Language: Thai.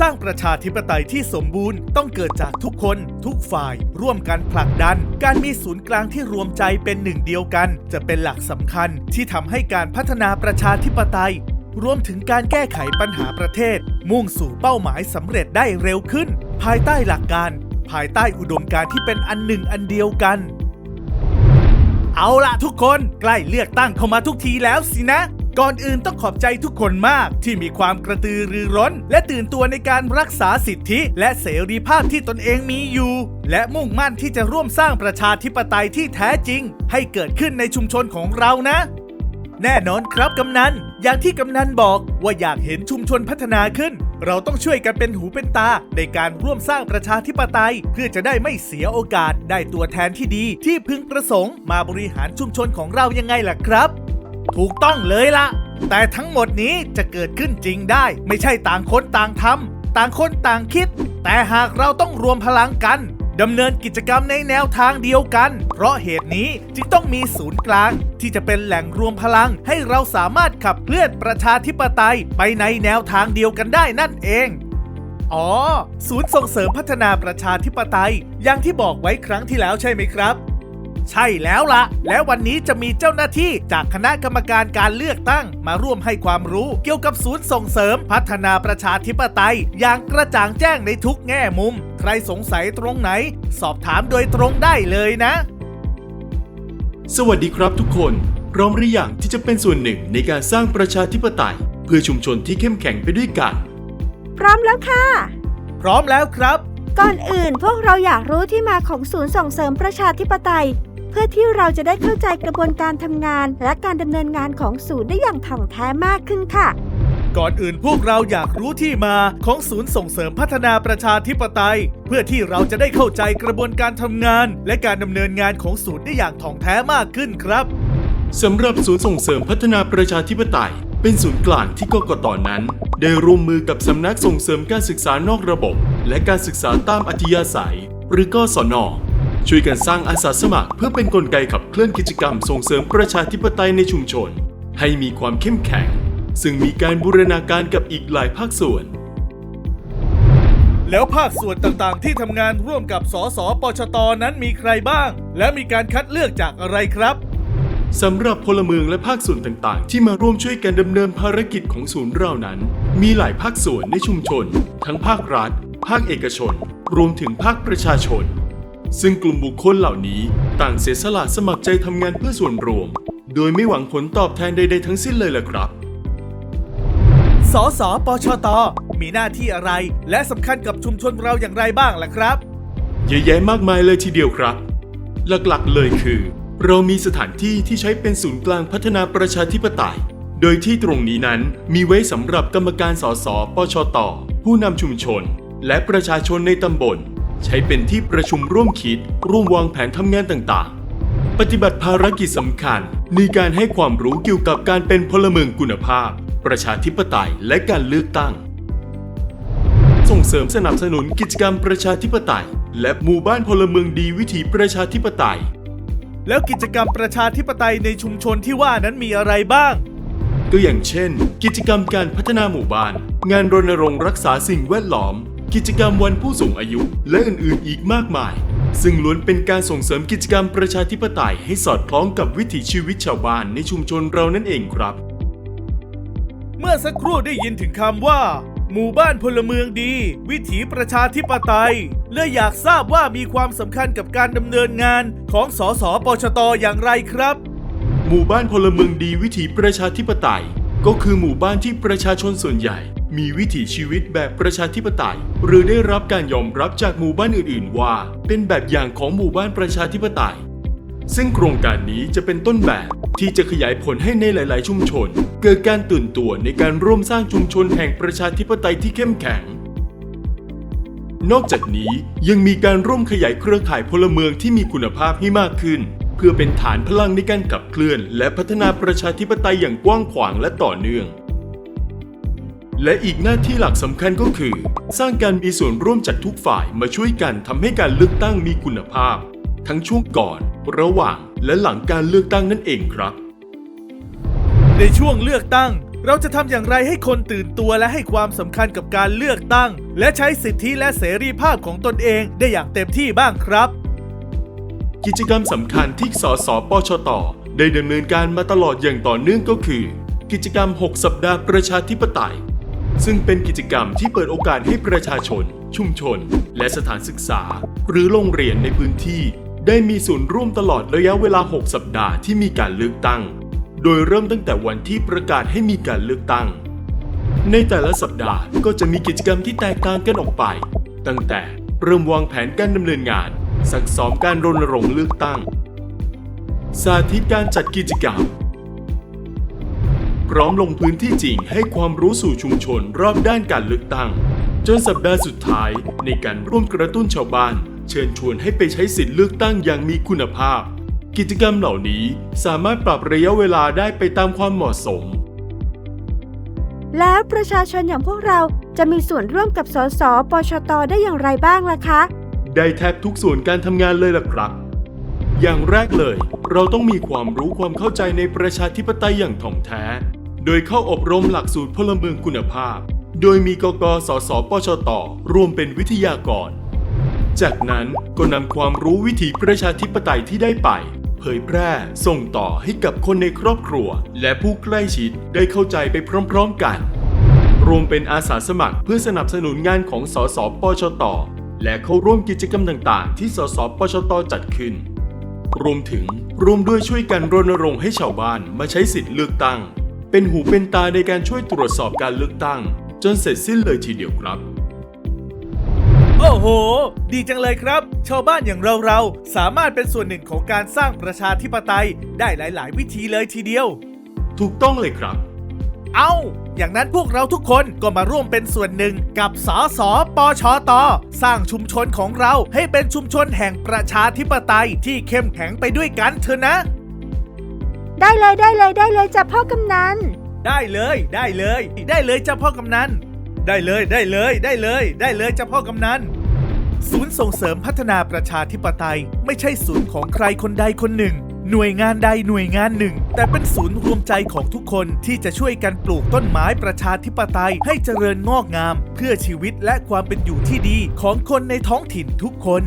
สร้างประชาธิปไตยที่สมบูรณ์ต้องเกิดจากทุกคนทุกฝ่ายร่วมกันผลักดัน การมีศูนย์กลางที่รวมใจเป็นหนึ่งเดียวกัน จะเป็นหลักสำคัญที่ทำให้การพัฒนาประชาธิปไตย รวมถึงการแก้ไขปัญหาประเทศ มุ่งสู่เป้าหมายสำเร็จได้เร็วขึ้น ภายใต้หลักการ ภายใต้อุดมการที่เป็นอันหนึ่งอันเดียวกัน เอาละทุกคนใกล้เลือกตั้งเข้ามาทุกทีแล้วสินะ ก่อนอื่นต้องขอบใจทุกคนมากที่มีความกระตือรือร้น และตื่นตัวในการรักษาสิทธิ และเสรีภาพที่ตนเองมีอยู่ และมุ่งมั่นที่จะร่วมสร้างประชาธิปไตยที่แท้จริง ให้เกิดขึ้นในชุมชนของเรานะ แน่นอนครับกำนันอย่างที่กำนันบอกว่าอยากเห็นชุมชนพัฒนาขึ้น เราต้องช่วยกันเป็นหูเป็นตา ในการร่วมสร้างประชาธิปไตย เพื่อจะได้ไม่เสียโอกาสได้ตัวแทนที่ดี ที่พึงประสงค์มาบริหารชุมชนของเรายังไงล่ะครับ ถูกต้องเลยละแต่ทั้งหมดนี้จะเกิดขึ้นจริงได้ ไม่ใช่ต่างคนต่างทำต่างคนต่างคิด แต่หากเราต้องรวมพลังกันดำเนินกิจกรรมในแนวทางเดียวกัน เพราะเหตุนี้จึงต้องมีศูนย์กลาง ที่จะเป็นแหล่งรวมพลังให้เราสามารถขับเคลื่อนประชาธิปไตยไปในแนวทางเดียวกันได้นั่นเอง อ๋อ ศูนย์ส่งเสริมพัฒนาประชาธิปไตย อย่างที่บอกไว้ครั้งที่แล้วใช่ไหมครับ ใช่แล้วละและวันนี้จะมีเจ้าหน้าที่จากคณะกรรมการการเลือกตั้ง มาร่วมให้ความรู้เกี่ยวกับศูนย์ส่งเสริมพัฒนาประชาธิปไตย อย่างกระจ่างแจ้งในทุกแง่มุม ใครสงสัยตรงไหน สอบถามโดยตรงได้เลยนะ สวัสดีครับทุกคนพร้อมหรือยังที่จะเป็นส่วนหนึ่งในการสร้างประชาธิปไตย เพื่อชุมชนที่เข้มแข็งไปด้วยกัน พร้อมแล้วค่ะ พร้อมแล้วครับ ก่อนอื่นพวกเราอยากรู้ที่มาของศูนย์ส่งเสริมประชาธิปไตย เพื่อที่เราจะได้เข้าใจกระบวนการทำงาน และการดำเนินงานของศูนย์ได้อย่างถ่องแท้มากขึ้นค่ะ ก่อนอื่นพวกเราอยากรู้ที่มาของศูนย์ส่งเสริมพัฒนาประชาธิปไตย เพื่อที่เราจะได้เข้าใจกระบวนการทำงาน และการดำเนินงานของศูนย์ได้อย่างถ่องแท้มากขึ้นครับสำหรับศูนย์ส่งเสริมพัฒนาประชาธิปไตย เป็นศูนย์กลางที่กกตนั้น ได้ร่วมมือกับสำนักส่งเสริมการศึกษานอกระบบ และการศึกษาตามอัธยาศัย หรือกศนช่วยกันสร้างอาสาสมัคร เพื่อเป็นนกลไกขับเคลื่อนกิจกรรมส่งเสริมประชาธิปไตยในชุมชน ให้มีความเข้มแข็ง ซึ่งมีการบูรณาการกับอีกหลายภาคส่วน แล้วภาคส่วนต่างๆ ที่ทำงานร่วมกับสสปชตนั้นมีใครบ้าง และมีการคัดเลือกจากอะไรครับ สำหรับพลเมืองและภาคส่วนต่างๆ ที่มาร่วมช่วยกันดำเนินภารกิจของศูนย์เรานั้น มีหลายภาคส่วนในชุมชน ทั้งภาครัฐ ภาคเอกชน รวมถึงภาคประชาชน ซึ่งกลุ่มบุคคลเหล่านี้ต่างเสียสละสมัครใจทำงานเพื่อส่วนรวม โดยไม่หวังผลตอบแทนใดๆทั้งสิ้นเลยล่ะครับ สสปชต มีหน้าที่อะไร และสำคัญกับชุมชนเราอย่างไรบ้างล่ะครับ เยอะแยะมากมายเลยทีเดียวครับ หลักๆเลยคือ เรามีสถานที่ที่ใช้เป็นศูนย์กลางพัฒนาประชาธิปไตย โดยที่ตรงนี้นั้นมีไว้สำหรับกรรมการสสปชต ผู้นำชุมชน และประชาชนในตำบล ใช้เป็นที่ประชุมร่วมคิด ร่วมวางแผนทำงานต่างๆ ปฏิบัติภารกิจสำคัญในการให้ความรู้เกี่ยวกับการเป็นพลเมืองคุณภาพ ประชาธิปไตยและการเลือกตั้ง ส่งเสริมสนับสนุนกิจกรรมประชาธิปไตย และหมู่บ้านพลเมืองดีวิถีประชาธิปไตย แล้วกิจกรรมประชาธิปไตยในชุมชนที่ว่านั้นมีอะไรบ้างก็อย่างเช่น กิจกรรมการพัฒนาหมู่บ้าน งานรณรงค์รักษาสิ่งแวดล้อม กิจกรรมวันผู้สูงอายุ และอื่นๆ อีกมากมาย ซึ่งล้วนเป็นการส่งเสริมกิจกรรมประชาธิปไตยให้สอดคล้องกับวิถีชีวิตชาวบ้านในชุมชนเรานั่นเองครับ เมื่อสักครู่ได้ยินถึงคำว่า หมู่บ้านพลเมืองดี วิถีประชาธิปไตยเลยอยากทราบว่ามีความสำคัญกับการดำเนินงานของสสปชตอย่างไรครับ หมู่บ้านพลเมืองดีวิถีประชาธิปไตย ก็คือหมู่บ้านที่ประชาชนส่วนใหญ่ มีวิถีชีวิตแบบประชาธิปไตย หรือได้รับการยอมรับจากหมู่บ้านอื่น ๆ ว่า เป็นแบบอย่างของหมู่บ้านประชาธิปไตย ซึ่งโครงการนี้จะเป็นต้นแบบที่จะขยายผลให้ในหลาย ๆ ชุมชน เกิดการตื่นตัวในการร่วมสร้างชุมชนแห่งประชาธิปไตยที่เข้มแข็ง นอกจากนี้ยังมีการร่วมขยายเครือข่ายพลเมืองที่มีคุณภาพให้มากขึ้น เพื่อเป็นฐานพลังในการขับเคลื่อน และพัฒนาประชาธิปไตยอย่างกว้างขวางและต่อเนื่อง และอีกหน้าที่หลักสำคัญก็คือ สร้างการมีส่วนร่วมจากทุกฝ่ายมาช่วยกันทำให้การเลือกตั้งมีคุณภาพ ทั้งช่วงก่อน ระหว่างและหลังการเลือกตั้งนั่นเองครับ ในช่วงเลือกตั้ง เราจะทำอย่างไรให้คนตื่นตัวและให้ความสำคัญกับการเลือกตั้ง และใช้สิทธิและเสรีภาพของตนเองได้อย่างเต็มที่บ้างครับ กิจกรรมสำคัญที่สสปชตได้ดำเนินการมาตลอดอย่างต่อเนื่องก็คือ กิจกรรม 6 สัปดาห์ประชาธิปไตย ซึ่งเป็นกิจกรรมที่เปิดโอกาสให้ประชาชน ชุมชน และสถานศึกษา หรือโรงเรียนในพื้นที่ ได้มีส่วนร่วมตลอดระยะเวลา 6 สัปดาห์ที่มีการเลือกตั้ง โดยเริ่มตั้งแต่วันที่ประกาศให้มีการเลือกตั้ง ในแต่ละสัปดาห์ก็จะมีกิจกรรมที่แตกต่างกันออกไป ตั้งแต่เริ่มวางแผนการดำเนินงานซักซ้อมการรณรงค์เลือกตั้ง สาธิตการจัดกิจกรรม พร้อมลงพื้นที่จริงให้ความรู้สู่ชุมชนรอบด้านการเลือกตั้ง จนสัปดาห์สุดท้ายในการร่วมกระตุ้นชาวบ้าน เชิญชวนให้ไปใช้สิทธิเลือกตั้งอย่างมีคุณภาพ กิจกรรมเหล่านี้สามารถปรับระยะเวลาได้ไปตามความเหมาะสม แล้วประชาชนอย่างพวกเราจะมีส่วนร่วมกับสสปชตได้อย่างไรบ้างล่ะคะ ได้แทบทุกส่วนการทำงานเลยล่ะครับ อย่างแรกเลย เราต้องมีความรู้ความเข้าใจในประชาธิปไตยอย่างถ่องแท้ โดยเข้าอบรมหลักสูตรพลเมืองคุณภาพ โดยมีกกสสปชตรวมเป็นวิทยากร จากนั้นก็นำความรู้วิถีประชาธิปไตยที่ได้ไป เผยแพร่ส่งต่อให้กับคนในครอบครัว และผู้ใกล้ชิดได้เข้าใจไปพร้อมๆกัน รวมเป็นอาสาสมัครเพื่อสนับสนุนงานของสสปชต และเข้าร่วมกิจกรรมต่างๆ ที่สสปชตจัดขึ้น รวมถึงร่วมด้วยช่วยกันรณรงค์ให้ชาวบ้านมาใช้สิทธิ์เลือกตั้ง เป็นหูเป็นตาในการช่วยตรวจสอบการเลือกตั้ง จนเสร็จสิ้นเลยทีเดียวครับ โอ้โห ดีจังเลยครับ ชาวบ้านอย่างเราเราๆสามารถเป็นส่วนหนึ่งของการสร้างประชาธิปไตยได้หลาย ๆ วิธีเลยทีเดียว ถูกต้องเลยครับ เอาอย่างนั้นพวกเราทุกคนก็มาร่วมเป็นส่วนหนึ่งกับสสปชต สร้างชุมชนของเราให้เป็นชุมชนแห่งประชาธิปไตยที่เข้มแข็งไปด้วยกันเถอะนะ ได้เลยได้เลยได้เลยจ้ะพ่อกำนันได้เลยได้เลย ได้เลยเจ้าพ่อกำนันได้เลยได้เลยได้เลย ได้เลยเจ้าพ่อกำนัน ศูนย์ส่งเสริมพัฒนาประชาธิปไตย ไม่ใช่ศูนย์ของใครคนใดคนหนึ่ง หน่วยงานใดหน่วยงานหนึ่ง แต่เป็นศูนย์รวมใจของทุกคนที่จะช่วยกันปลูกต้นไม้ประชาธิปไตยให้เจริญงอกงาม เพื่อชีวิตและความเป็นอยู่ที่ดีของคนในท้องถิ่นทุกคน